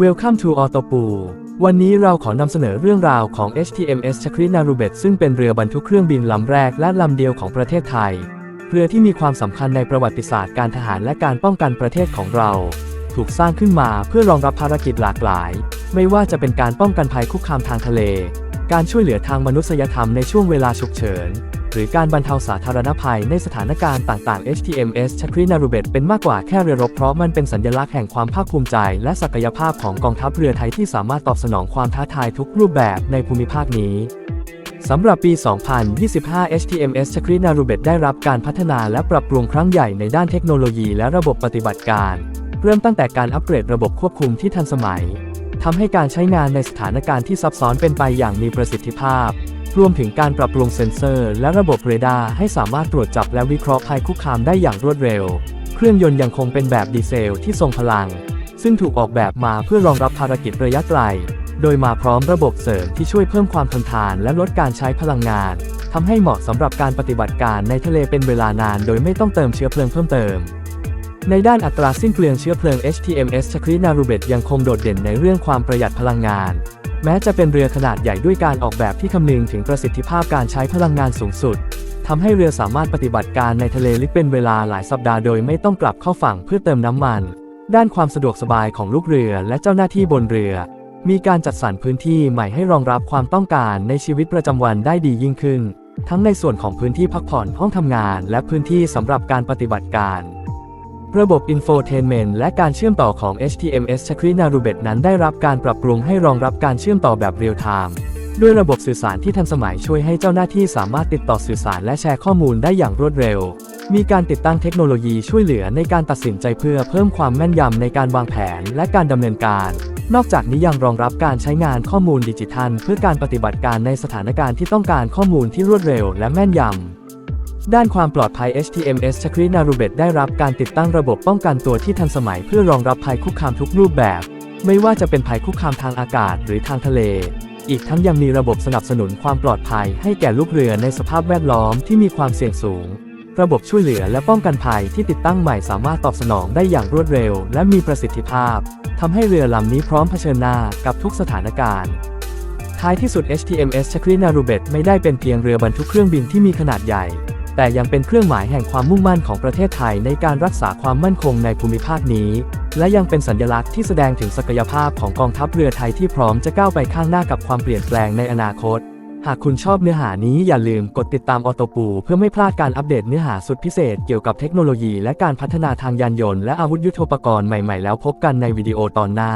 Welcome to Autopu วันนี้เราขอนำเสนอเรื่องราวของ HTMS c h a k r i Narubet ซึ่งเป็นเรือบรรทุกเครื่องบินลำแรกและลำเดียวของประเทศไทย เรือที่มีความสำคัญในประวัติศาสตร์การทหารและการป้องกันประเทศของเรา ถูกสร้างขึ้นมาเพื่อรองรับภารกิจหลากหลาย ไม่ว่าจะเป็นการป้องกันภัยคุกคามทางทะเล การช่วยเหลือทางมนุษยธรรมในช่วงเวลาฉุกเฉิน หรือการบรรเทาสาธารณภัยในสถานการณ์ต่างๆ HTMS c h a k r i Narubet เป็นมากกว่าแค่เรือรบเพราะมันเป็นสัญลักษณ์แห่งความภาคภูมิใจ และศักยภาพของกองทัพเรือไทยที่สามารถตอบสนองความท้าทายทุกรูปแบบในภูมิภาคนี้สำหรับปี 2025 HTMS c h a k r i Narubet ได้รับการพัฒนาและปรับปรุงครั้งใหญ่ในด้านเทคโนโลยีและระบบปฏิบัติการ เริ่มตั้งแต่การอัปเกรดระบบควบคุมที่ทันสมัยทำให้การใช้งานในสถานการณ์ที่ซับซ้อนเป็นไปอย่างมีประสิทธิภาพ รวมถึงการปรับปรุงเซ็นเซอร์ และระบบเรดาร์ให้สามารถตรวจจับและวิเคราะห์ภัยคุกคามได้อย่างรวดเร็ว เครื่องยนต์ยังคงเป็นแบบดีเซลที่ทรงพลัง ซึ่งถูกออกแบบมาเพื่อรองรับภารกิจระยะไกล โดยมาพร้อมระบบเสริมที่ช่วยเพิ่มความทนทานและลดการใช้พลังงานทำให้เหมาะสำหรับการปฏิบัติการในทะเลเป็นเวลานาน โดยไม่ต้องเติมเชื้อเพลิงเพิ่มเติมในด้านอัตราสิ้นเปลืองเชื้อเพลิง HTMS c h a k r i Narubet ยังคงโดดเด่นในเรื่องความประหยัดพลังงาน แม้จะเป็นเรือขนาดใหญ่ด้วยการออกแบบที่คำนึงถึงประสิทธิภาพการใช้พลังงานสูงสุดทำให้เรือสามารถปฏิบัติการในทะเลลึกเป็นเวลาหลายสัปดาห์โดยไม่ต้องกลับเข้าฝั่งเพื่อเติมน้ำมัน ด้านความสะดวกสบายของลูกเรือและเจ้าหน้าที่บนเรือ มีการจัดสรรพื้นที่ใหม่ให้รองรับความต้องการในชีวิตประจำวันได้ดียิ่งขึ้น ทั้งในส่วนของพื้นที่พักผ่อนห้องทำงาน และพื้นที่สำหรับการปฏิบัติการ ระบบ Infotainment และการเชื่อมต่อของ HTMS c h a k r i Narubet นั้นได้รับการปรับปรุงให้รองรับการเชื่อมต่อแบบเรียลไทม์ด้วยระบบสื่อสารที่ทันสมัยช่วยให้เจ้าหน้าที่สามารถติดต่อสื่อสารและแชร์ข้อมูลได้อย่างรวดเร็ว มีการติดตั้งเทคโนโลยีช่วยเหลือในการตัดสินใจเพื่อเพิ่มความแม่นยำในการวางแผนและการดำเนินการ นอกจากนี้ยังรองรับการใช้งานข้อมูลดิจิทัล เพื่อการปฏิบัติการในสถานการณ์ที่ต้องการข้อมูลที่รวดเร็วและแม่นยำ ด้านความปลอดภัย HTMS c h a k r i Narubet ได้รับการติดตั้งระบบป้องกันตัวที่ทันสมัยเพื่อรองรับภัยคุกคามทุกรูปแบบ ไม่ว่าจะเป็นภัยคุกคามทางอากาศหรือทางทะเล อีกทั้งยังมีระบบสนับสนุนความปลอดภัยให้แก่ลูกเรือในสภาพแวดล้อมที่มีความเสี่ยงสูง ระบบช่วยเหลือและป้องกันภัยที่ติดตั้งใหม่สามารถตอบสนองได้อย่างรวดเร็ว และมีประสิทธิภาพทำให้เรือลำนี้พร้อมเผชิญหน้ากับทุกสถานการณ์ท้ายที่สุด HTMS c h a k r i Narubet ไม่ได้เป็นเพียงเรือบรรทุกเครื่องบินที่มีขนาดใหญ่ แต่ยังเป็นเครื่องหมายแห่งความมุ่งมั่นของประเทศไทยในการรักษาความมั่นคงในภูมิภาคนี้ และยังเป็นสัญลักษณ์ที่แสดงถึงศักยภาพของกองทัพเรือไทยที่พร้อมจะก้าวไปข้างหน้ากับความเปลี่ยนแปลงในอนาคต หากคุณชอบเนื้อหานี้อย่าลืมกดติดตามออโตปูเพื่อไม่พลาดการอัปเดตเนื้อหาสุดพิเศษเกี่ยวกับเทคโนโลยีและการพัฒนาทางยานยนต์และอาวุธยุทโธปกรณ์ใหม่ๆแล้วพบกันในวิดีโอตอนหน้า